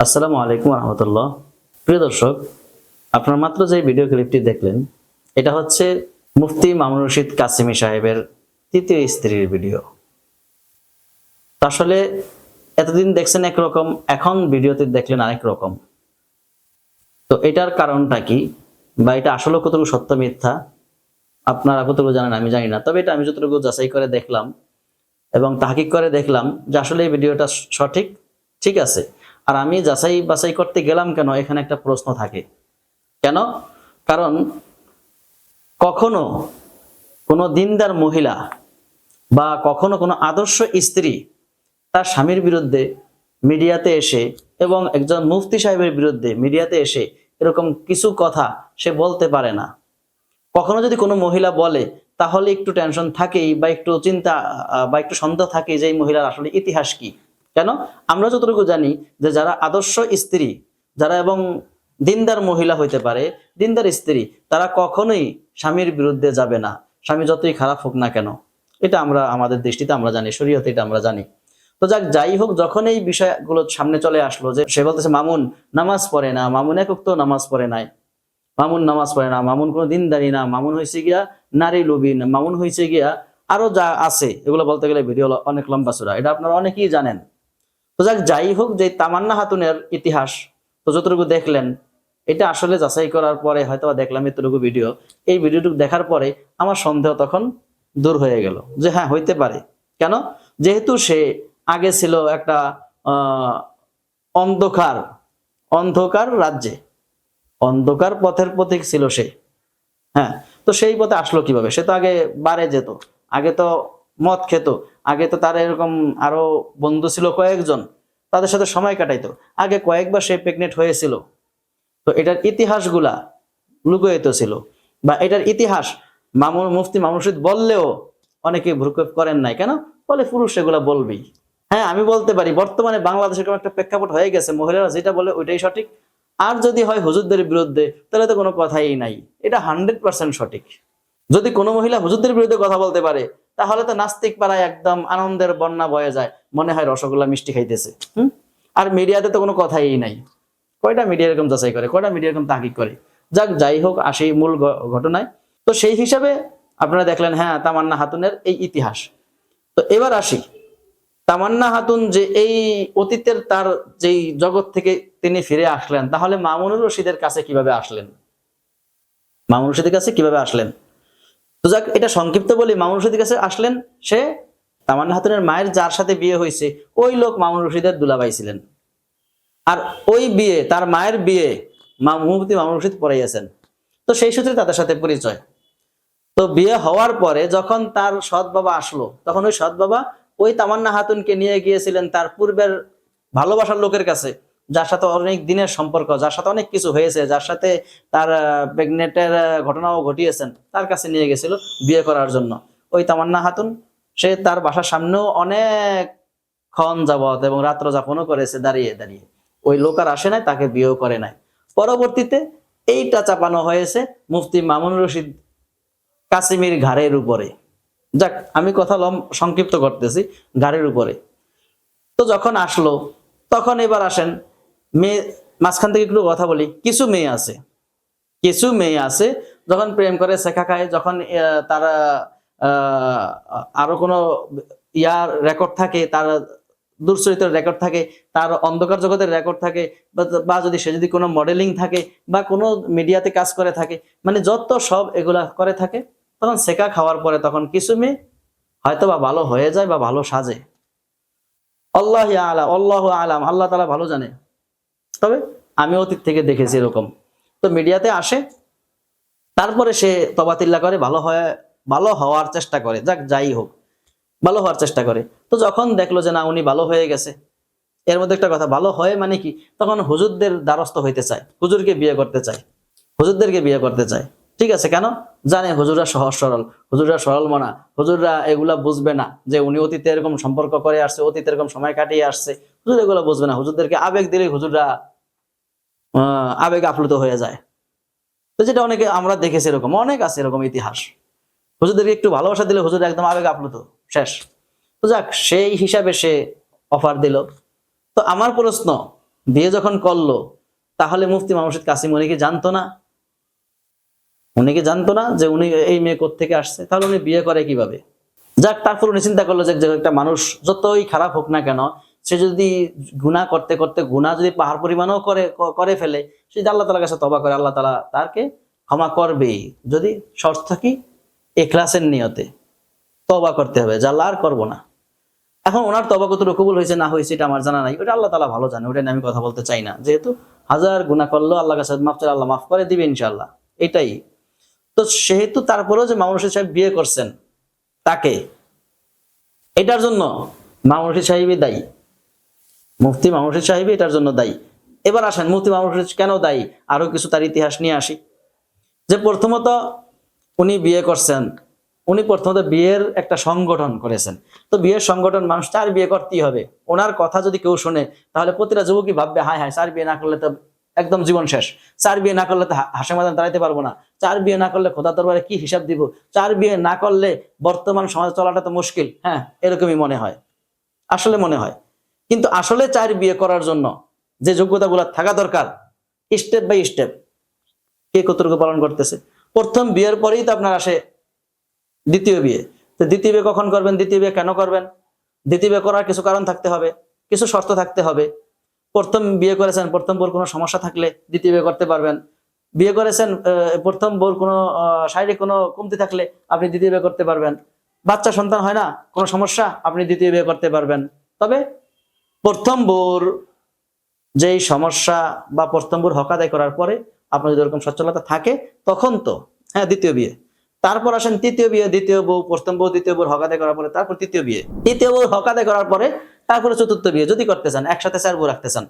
আসসালামু আলাইকুম রহমতুল্লাহ প্রিয় দর্শক, আপনার মাত্র যে ভিডিও ক্লিপটি দেখলেন, এটা হচ্ছে মুফতি মামুন রশিদ কাসিমি সাহেবের তৃতীয় স্ত্রীর ভিডিও আসলে এতদিন দেখছেন একরকম, এখন ভিডিওতে দেখলেন আরেক রকম। তো এটার কারণটা কি? বা এটা আসলে কতটুকু সত্য মিথ্যা? আপনারা কতটুকু জানেন আমি জানি না, তবে এটা আমি যতটুকু যাচাই করে দেখলাম এবং তাহাকিক করে দেখলাম যে আসলে এই ভিডিওটা সঠিক, ঠিক আছে। আর আমি যাচাই বাছাই করতে গেলাম কেন? এখানে একটা প্রশ্ন থাকে। কেন? কারণ কখনো কোনো দিনদার মহিলা বা কখনো কোনো আদর্শ স্ত্রী তার স্বামীর বিরুদ্ধে মিডিয়াতে এসে এবং একজন মুফতি সাহেবের বিরুদ্ধে মিডিয়াতে এসে এরকম কিছু কথা সে বলতে পারে না। কখনো যদি কোনো মহিলা বলে, তাহলে একটু টেনশন থাকেই বা একটু চিন্তা, বা একটু সন্দেহ থাকে যে এই মহিলার আসলে ইতিহাস কি? কেন? আমরা যতটুকু জানি যে যারা আদর্শ স্ত্রী, যারা এবং দিনদার মহিলা হইতে পারে, দিনদার স্ত্রী, তারা কখনোই স্বামীর বিরুদ্ধে যাবে না। স্বামী যতই খারাপ হোক না কেন, এটা আমরা, আমাদের দৃষ্টিতে আমরা জানি, শরীয়তে এটা আমরা জানি। তো যাক, যাই হোক, যখন এই বিষয়গুলো সামনে চলে আসলো যে সে বলতেছে, মামুন, নামাজ পড়ে না, মামুন একক তো নামাজ পড়ে নাই। মামুন নামাজ পড়ে না, মামুন কোনো দিনদারি না, মামুন হয়েছে গিয়া নারী লোভী না মামুন হয়েছে গিয়া আরও যা আছে, এগুলো বলতে গেলে ভিডিও অনেক লম্বা সুরা, এটা আপনারা অনেকেই জানেন। তো যাক, যাই হোক যে তামান্না হাতুনের ইতিহাস, তো যতটুকু দেখলেন, এটা আসলে যাচাই করার পরে হয়তো দেখলাম এতটুকু ভিডিও। এই ভিডিওটুকু দেখার পরে আমার সন্দেহ তখন দূর হয়ে গেল যে হ্যাঁ হইতে পারে। কেন? যেহেতু সে আগে ছিল একটা অন্ধকার অন্ধকার রাজ্যে, অন্ধকার পথের পথিক ছিল সে। হ্যাঁ তো সেই পথে আসলো কীভাবে? সে তো আগে বারে যেত। আগে তো মদ খেত। আগে তো তার এরকম আরও বন্ধু ছিল কয়েকজন, তাদের সাথে সময় কাটাইতো। আগে কয়েকবার সে প্রেগনেন্ট হয়েছিল। তো এটার ইতিহাসগুলা লুকোয়িত ছিল। বা এটার ইতিহাস মামুন মুফতি মামুরশিদ বললেও অনেকে ভ্রুক্ষেপ করেন নাই। কেন? বলে পুরুষ এগুলা বলবেই। হ্যাঁ আমি বলতে পারি, বর্তমানে বাংলাদেশের কোনো একটা প্রেক্ষাপট হয়ে গেছে। মহিলারা যেটা বলে ওইটাই সঠিক। আর যদি হয় হুজুরদের বিরুদ্ধে, তাহলে তো কোনো কথাই নাই। এটা হান্ড্রেড পার্সেন্ট সঠিক। যদি কোনো মহিলা হুজুরদের বিরুদ্ধে কথা বলতে পারে, তাহলে তো নাস্তিক পাড়ায় একদম আনন্দের বন্যা বয়ে যায়। মনে হয় রসগোল্লা মিষ্টি খাইতেছে। হুম? আর মিডিয়াতে তো কোনো কথাই নাই। কয়টা মিডিয়া এরকম যাচাই করে, কয়টা মিডিয়া এরকম তাকিক করে? যাক, যাই হোক আসি মূল ঘটনায়। তো সেই হিসাবে আপনারা দেখলেন হ্যাঁ তামান্না হাতুনের এই ইতিহাস। তো এবার আসি। তামান্না হাতুন যে এই অতীতের তার যেই জগৎ থেকে তিনি ফিরে আসলেন, তাহলে মামুনুর রশিদের কাছে কীভাবে আসলেন? মামুন রশিদের কাছে কীভাবে আসলেন? তো যাক, এটা সংক্ষিপ্ত বলি, মামুন রশিদের কাছে আসলেন। সে তামান্না হাতুনের মায়ের, যার সাথে বিয়ে হয়েছে, ওই লোক মামুন রশিদের দুলাভাই ছিলেন। আর ওই বিয়ে, তার মায়ের বিয়ে মুফতি মামুন রশিদ পড়াইয়াছেন তো সেই সূত্রে তাদের সাথে পরিচয়। তো বিয়ে হওয়ার পরে যখন তার সৎ বাবা আসলো, তখন ওই সৎ বাবা ওই তামান্না হাতুনকে নিয়ে গিয়েছিলেন তার পূর্বের ভালোবাসার লোকের কাছে। যার সাথে অনেক দিনের সম্পর্ক, যার সাথে অনেক কিছু হয়েছে, যার সাথে তার প্রেগনেন্টের ঘটনাও ঘটিয়েছেন, তার কাছে নিয়ে গেছিল বিয়ে করার জন্য। ওই তামান্না হাতুন সে তার বাসার সামনেও অনেক ক্ষণ যাবত এবং রাত্র যাপনও করেছে দাঁড়িয়ে দাঁড়িয়ে। ওই লোক আর আসে নাই, তাকে বিয়েও করে নাই। পরবর্তীতে এইটা চাপানো হয়েছে মুফতি মামুন রশিদ কাসিমির ঘাড়ের উপরে। যাক, আমি কথা লম, সংক্ষিপ্ত করতেছি, ঘাড়ের উপরে। তো যখন আসলো, তখন এবার আসেন মেয়ে, মাঝখান থেকে একটু কথা বলি। কিছু মেয়ে আছে। কিছু মেয়ে আছে, যখন প্রেম করে, শেখা খায়, যখন তারা আরও কোনো ইয়ার রেকর্ড থাকে, তার দুশ্চরিত্রের রেকর্ড থাকে, তার অন্ধকার জগতের রেকর্ড থাকে, বা যদি সে যদি কোনো মডেলিং থাকে, বা কোনো মিডিয়াতে কাজ করে থাকে মানে যত সব এগুলা করে থাকে, তখন শেখা খাওয়ার পরে তখন কিছু মেয়ে হয়তো বা ভালো হয়ে যায় বা ভালো সাজে। আল্লাহ আলাম আল্লাহ আলাম, আল্লাহ তালা ভালো জানে। তবে আমি অতীত থেকে দেখেছি এরকম। তো মিডিয়াতে আসে, তারপরে সে তবাতিল্লা করে, ভালো হয়, ভালো হওয়ার চেষ্টা করে, যাক যাই হোক, ভালো হওয়ার চেষ্টা করে। তো যখন দেখল যে না, উনি ভালো হয়ে গেছে, এর মধ্যে একটা কথা, ভালো হয় মানে কি? তখন হুজুরদের দ্বারস্থ হইতে চায়, হুজুরকে বিয়ে করতে চায়, হুজুরদেরকে বিয়ে করতে চায়। ঠিক আছে কেন? জানে হুজুররা সহজ সরল, হুজুররা সরল মনা, হুজুররা এগুলা বুঝবে না যে উনি অতীতে এরকম সম্পর্ক করে আসছে, অতীতে এরকম সময় কাটিয়ে আসছে। হুজুর এগুলো বুঝবে না। হুজুরদেরকে আবেগ দিলে হুজুররা আবেগ আপ্লুত হয়ে যায়। তো যেটা অনেকে আমরা দেখেছি এরকম অনেক আছে এরকম ইতিহাস। হুজুরদেরকে একটু ভালোবাসা দিলে হুজুর একদম আবেগ আপ্লুত, শেষ। তো যাক, সেই হিসাবে সে অফার দিল। তো আমার প্রশ্ন, বিয়ে যখন করল, তাহলে মুফতি মামুর্শিদ কাসিম উনি কি জানতো না? উনি কি জানতো না যে উনি এই মেয়ে থেকে আসছে? তাহলে উনি বিয়ে করে কীভাবে? যাক, তারপর উনি চিন্তা করল যে একটা মানুষ যতই খারাপ হোক না কেন সে যদি গুণা করতে করতে গুণা যদি পাহাড় পরিমাণও করে করে ফেলে, সে যদি আল্লাহ তালার কাছে তবা করে, আল্লাহ তালা তারকে ক্ষমা করবেই। যদি শর্ত কি? এখলাসের নিয়তে তবা করতে হবে, যা আর করব না। এখন ওনার তবা কত কবুল হয়েছে, না হয়েছে, এটা আমার জানা নাই। ওটা আল্লাহ তালা ভালো জানে, ওটা নিয়ে আমি কথা বলতে চাই না। যেহেতু হাজার গুণা করল আল্লাহ কাছে মাফ চাইলে আল্লাহ মাফ করে দিবে ইনশাল্লাহ এটাই। তো সেহেতু তারপরেও যে মামুন রশিদ সাহেব বিয়ে করছেন, তাকে, এটার জন্য মামুন রশিদ সাহেবই দায়ী। মুফতি মামুন রশিদ সাহেবই এটার জন্য দায়ী। এবার আসেন, মুফতি মামুন কেন দায়ী? আরও কিছু তার ইতিহাস নিয়ে আসি। যে প্রথমত উনি বিয়ে করছেন, উনি প্রথমত বিয়ের একটা সংগঠন করেছেন। তো বিয়ের সংগঠন মানুষ চার বিয়ে করতেই হবে। ওনার কথা যদি কেউ শুনে, তাহলে প্রতিটা যুবকই ভাববে, হায় হায় চার বিয়ে না করলে তো একদম জীবন শেষ। চার বিয়ে না করলে তো হাসে মাদান দাঁড়াইতে পারব না। চার বিয়ে না করলে খোদা দরবারে কি হিসাব দিব? চার বিয়ে না করলে বর্তমান সমাজ চলাটা তো মুশকিল। হ্যাঁ এরকমই মনে হয়। আসলে মনে হয়। কিন্তু আসলে চার বিয়ে করার জন্য যে যোগ্যতাগুলো থাকা দরকার স্টেপ বাই স্টেপ কে কতটুকু পালন করতেছে। প্রথম বিয়ের পরেই তো আপনার আসে দ্বিতীয় বিয়ে। তো দ্বিতীয় বিয়ে কখন করবেন, দ্বিতীয় বিয়ে কেন করবেন? দ্বিতীয় বিয়ে করার কিছু কারণ থাকতে হবে, কিছু শর্ত থাকতে হবে। প্রথম বিয়ে করেছেন, প্রথম বোর কোনো সমস্যা থাকলে দ্বিতীয় বিয়ে করতে পারবেন। বিয়ে করেছেন প্রথম বোর কোনো শারীরিক কোনো কমতি থাকলে আপনি দ্বিতীয় বিয়ে করতে পারবেন। বাচ্চা সন্তান হয় না, কোনো সমস্যা, আপনি দ্বিতীয় বিয়ে করতে পারবেন। তবে প্রথম বোর যেই সমস্যা বা প্রথম বোর হক আদায় করার পরে আপনার যদি এরকম সচ্ছলতা থাকে, তখন তো হ্যাঁ দ্বিতীয় বিয়ে। তারপর আসেন তৃতীয় বিয়ে, দ্বিতীয় বউ, প্রথম বউ, দ্বিতীয় বউ হক আদায় করার পরে, তারপর তৃতীয় বিয়ে। তৃতীয় বউ হক আদায় করার পরে তারপরে চতুর্থ বিয়ে, যদি করতে চান, একসাথে চার বউ রাখতে চান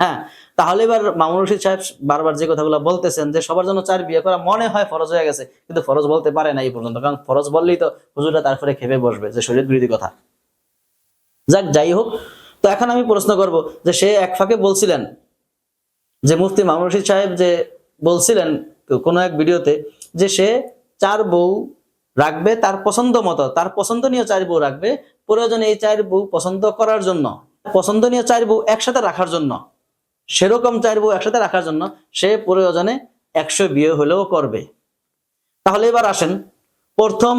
হ্যাঁ। তাহলে এবার মামুন রশিদ সাহেব বারবার যে কথাগুলো বলতেছেন যে, সবার জন্য চার বিয়ে করা মনে হয় ফরজ হয়ে গেছে, কিন্তু ফরজ বলতে পারে না এই পর্যন্ত, কারণ ফরজ বললেই তো হুজুররা তারপরে খেপে বসবে, যে শরীর বিরোধী কথা। যাক, যাই হোক তো এখন আমি প্রশ্ন করব যে সে এক ফাঁকে বলছিলেন যে মুফতি মামুন রশিদ সাহেব যে বলছিলেন কোনো এক ভিডিওতে যে সে চার বউ রাখবে তার পছন্দ মতো, তার পছন্দনীয় চার বউ রাখবে প্রয়োজনে এই চার বউ পছন্দ করার জন্য, পছন্দনীয় চার বউ একসাথে রাখার জন্য, সেরকম চার বউ একসাথে রাখার জন্য সে প্রয়োজনে একশো বিয়ে হলেও করবে। তাহলে এবার আসেন, প্রথম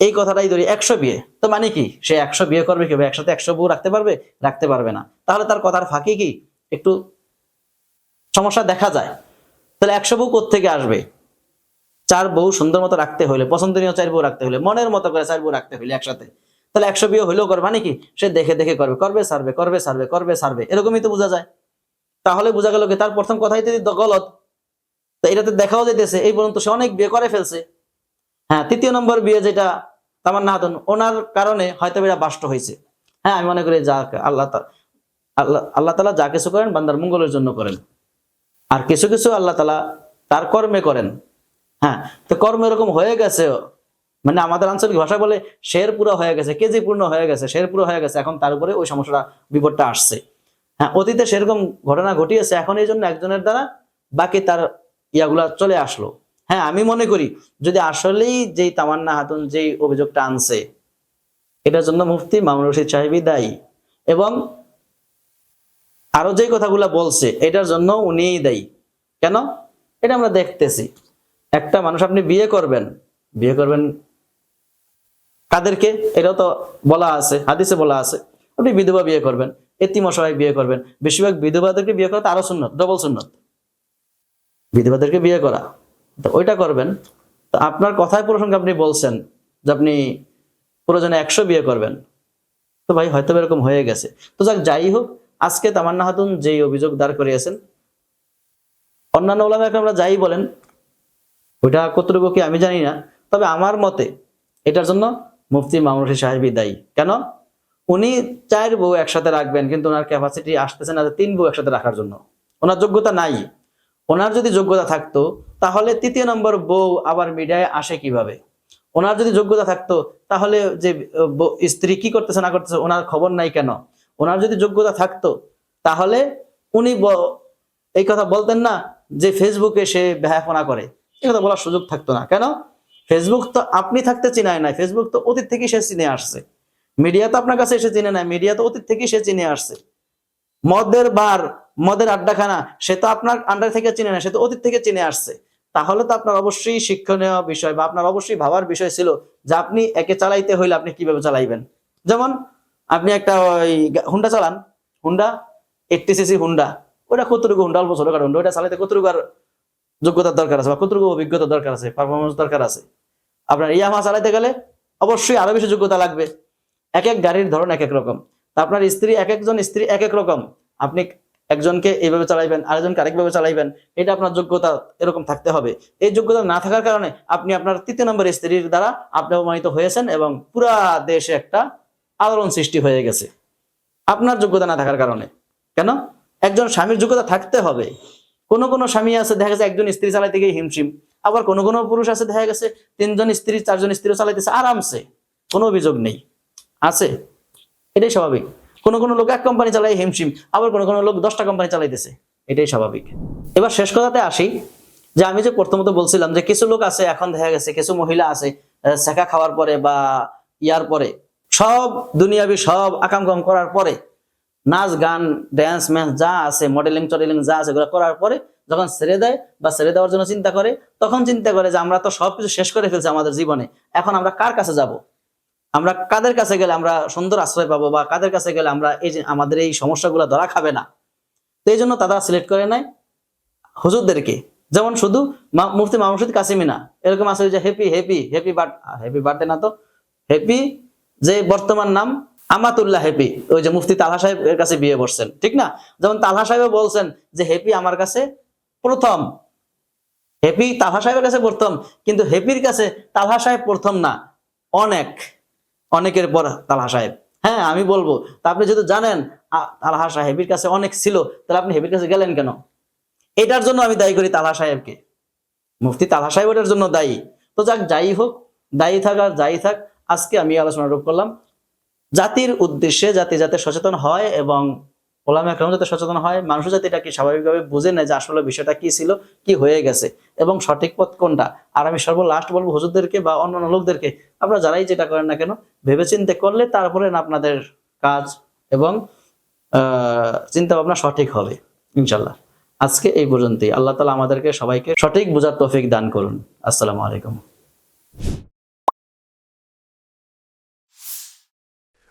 এই কথাটাই ধরি, একশো বিয়ে। তো মানে কি? সে একশো বিয়ে করবে কীভাবে একসাথে একশো বউ রাখতে পারবে? রাখতে পারবে না। তাহলে তার কথার ফাঁকি কি? একটু সমস্যা দেখা যায়। তাহলে একশো বউ থেকে আসবে? চার বউ সুন্দর মতো রাখতে হলে পছন্দনীয় চার বউ রাখতে হলে মনের মতো করে চার বউ রাখতে হলে একসাথে। তাহলে একশো বিয়ে হইলেও করবে। মানে কি? সে দেখে দেখে করবে। করবে, সারবে করবে সারবে করবে, সারবে। এরকমই তো বোঝা যায়। তাহলে বোঝা গেল কি? তার প্রথম কথাই তো গলত। তো এটাতে দেখাও যেতেছে এই পর্যন্ত সে অনেক বিয়ে করে ফেলছে। হ্যাঁ তৃতীয় নম্বর বিয়ে যেটা তামান্না হাতুন, ওনার কারণে হয়তো এরা বাষ্ট হয়েছে। হ্যাঁ আমি মনে করি যা আল্লাহ আল্লাহ আল্লাহ তালা যা কিছু করেন, বান্দার মঙ্গলের জন্য করেন। আর কিছু কিছু আল্লাহ তালা তার কর্মে করেন। হ্যাঁ তো কর্ম এরকম হয়ে গেছে মানে আমাদের আঞ্চলিক ভাষা বলে শের পুরো হয়ে গেছে, কেজি পূর্ণ হয়ে গেছে, শের পুরো হয়ে গেছে, এখন তার উপরে ওই সমস্যাটা, বিপদটা আসছে। হ্যাঁ অতীতে সেরকম ঘটনা ঘটিয়েছে, এখন এই জন্য একজনের দ্বারা বাকি তার ইয়াগুলা চলে আসলো। হ্যাঁ আমি মনে করি যদি আসলেই যে তামান্না হাতুন যে অভিযোগটা আনছে, এটার জন্য মুফতি মামুন রশিদ সাহেবই দায়ী এবং আরও যে কথাগুলা বলছে, এটার জন্য উনিই দায়ী। কেন? এটা আমরা দেখতেছি। একটা মানুষ আপনি বিয়ে করবেন বিয়ে করবেন কাদেরকে? এটাও তো বলা আছে, হাদিসে বলা আছে। আপনি বিধবা বিয়ে করবেন, এতিম অসহায় বিয়ে করবেন, বেশিরভাগ বিধবাদেরকে বিয়ে করা তো আরও সুন্নত ডবল সুন্নত। বিধবাদেরকে বিয়ে করা। তো ওইটা করবেন। তো আপনার কথায় প্রসঙ্গে আপনি বলছেন যে আপনি প্রয়োজনে একশো বিয়ে করবেন। তো ভাই, হয়তো এরকম হয়ে গেছে। তো যাক, যাই হোক, আজকে তামান্না হাতুন যেই অভিযোগ দাঁড় করিয়েছেন, অন্যান্য ওলামাকে আমরা যাই বলেন, ওইটা কতটুকু কি আমি জানি না, তবে আমার মতে এটার জন্য মুফতি মামুন সাহেবই দায়ী। কেন? উনি চার বউ একসাথে রাখবেন, কিন্তু ওনার ক্যাপাসিটি আসতেছে না তিন বউ একসাথে রাখার জন্য। ওনার যোগ্যতা নাই। ওনার যদি যোগ্যতা থাকতো, তাহলে তৃতীয় নম্বর বউ আবার মিডিয়ায় আসে কীভাবে? ওনার যদি যোগ্যতা থাকতো, তাহলে যে স্ত্রী কি করতেছে না করতেছে, ওনার খবর নাই কেন? ওনার যদি যোগ্যতা থাকতো, তাহলে উনি এই কথা বলতেন না যে ফেসবুকে সে ব্যাহাপনা করে। এই কথা বলার সুযোগ থাকতো না। কেন? ফেসবুক তো আপনি থাকতে চিনায় নাই। ফেসবুক তো অতীত থেকেই সে চিনে আসছে। মিডিয়া তো আপনার কাছে এসে চিনে নাই। মিডিয়া তো অতীত থেকেই সে চিনে আসছে। মদের বার মদের আড্ডাখানা, সে তো আপনার আন্ডার থেকে চিনে না, সে তো অতীত থেকে চিনে আসছে। তাহলে তো আপনার অবশ্যই শিক্ষণীয় বিষয় বা আপনার অবশ্যই ভাবার বিষয় ছিল যে আপনি একে চালাইতে হইলে আপনি কীভাবে চালাইবেন। যেমন আপনি একটা ওই হুন্ডা চালান, হুন্ডা এইটটি সিসি হুন্ডা ওটা কতটুকু হুন্ডা? অল্প ছোটখাটো হুন্ডা ওটা চালাইতে কতটুকু আর যোগ্যতার দরকার আছে বা কতটুকু অভিজ্ঞতা দরকার আছে পারফরমেন্স দরকার আছে? আপনার ইয়ামা চালাইতে গেলে অবশ্যই আরও বেশি যোগ্যতা লাগবে। এক এক গাড়ির ধরন এক এক রকম। আপনার স্ত্রী, এক একজন স্ত্রী এক এক রকম। আপনি একজনকে এইভাবে চালাইবেন, আরেকজনকে আরেকভাবে চালাইবেন, এটা আপনার যোগ্যতা এরকম থাকতে হবে। এই যোগ্যতা না থাকার কারণে আপনি আপনার তৃতীয় নম্বর স্ত্রীর দ্বারা আপনি অপমানিত হয়েছেন এবং পুরা দেশে একটা আলোড়ন সৃষ্টি হয়ে গেছে। আপনার যোগ্যতা না থাকার কারণে। কেন? একজন স্বামীর যোগ্যতা থাকতে হবে। কোন কোন স্বামী আছে, দেখা গেছে একজন স্ত্রী চালাইতে গিয়ে হিমশিম, আবার কোন কোনো পুরুষ আছে, দেখা গেছে তিনজন স্ত্রী, চারজন স্ত্রী চালাইতেছে, আরামসে। কোনো অভিযোগ নেই। আছে। এটাই স্বাভাবিক। কোন কোন লোক এক কোম্পানি চালায় হিমশিম, আবার কোন কোন লোক দশটা কোম্পানি চালাইতেছে এটাই স্বাভাবিক। এবার শেষ কথাতে আসি, যে আমি যে প্রথমত বলছিলাম যে কিছু লোক আছে, এখন দেখা গেছে কিছু মহিলা আছে শেখা খাওয়ার পরে বা ইয়ার পরে, সব দুনিয়াবি সব আকাম কাম করার পরে, নাচ, গান ড্যান্স ম্যান্স যা আছে মডেলিং টডেলিং যা আছে, এগুলো করার পরে যখন ছেড়ে দেয় বা ছেড়ে দেওয়ার জন্য চিন্তা করে, তখন চিন্তা করে যে আমরা তো সবকিছু শেষ করে ফেলছি আমাদের জীবনে, এখন আমরা কার কাছে যাব? আমরা কাদের কাছে গেলে আমরা সুন্দর আশ্রয় পাবো বা কাদের কাছে গেলে আমরা এই যে আমাদের এই সমস্যাগুলো ধরা খাবে না? তো এই জন্য তারা সিলেক্ট করে নেয় হুজুরদেরকে। যেমন শুধু মুফতি মাহমুদ কাসিমিনা এরকম আছে যে happy happy happy birth happy birthday না তো? হ্যাপি যে বর্তমান নাম আমাতুল্লাহ হ্যাপি ওই যে মুফতি তালহা সাহেব এর কাছে বিয়ে বসছেন, ঠিক না? যেমন তালহা সাহেব বলছেন যে হ্যাপি আমার কাছে প্রথম। হ্যাপি তালহা সাহেবের কাছে প্রথম, কিন্তু হ্যাপির কাছে তালহা সাহেব প্রথম না, অনেক। অনেকের পর তালহা সাহেব। হ্যাঁ আমি বলব, তা আপনি যেহেতু জানেন তালহা সাহেবের কাছে অনেক ছিল, তাহলে আপনি হেবির কাছে গেলেন কেন? এটার জন্য আমি দায়ী করি তালহা সাহেবকে। মুফতি তালহা সাহেব এটার জন্য দায়ী। তো যাক, যাই হোক, দায়ী থাক আর যাই থাক, আজকে আমি আলোচনা রূপ করলাম। জাতির উদ্দেশ্যে জাতি যাতে সচেতন হয় এবং ওলামা একরাম যাতে সচেতন হয় মানুষ যাতে এটাকে স্বাভাবিকভাবে বুঝে নেয় যে আসলে বিষয়টা কি ছিল, কি হয়ে গেছে। এবং সঠিক পথ কোনটা? আর আমি সর্ব লাস্ট বলব হুজুরদেরকে বা অন্যান্য লোকদেরকে, আপনারা যারাই যেটা করেন না কেন, ভেবেচিন্তে করলে তারপরে আপনাদের কাজ এবং চিন্তা ভাবনা সঠিক হবে ইনশাল্লাহ আজকে এই পর্যন্তই। আল্লাহ তালা আমাদেরকে সবাইকে সঠিক বোঝার তৌফিক দান করুন। আসসালামু আলাইকুম।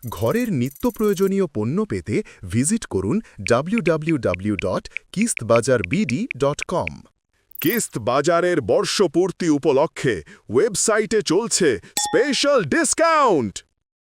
ঘরের নিত্য প্রয়োজনীয় পণ্য পেতে ভিজিট করুন www.কিস্তবাজারবিডি.com কিস্ত বাজারের বর্ষপূর্তি উপলক্ষে ওয়েবসাইটে চলছে স্পেশাল ডিসকাউন্ট।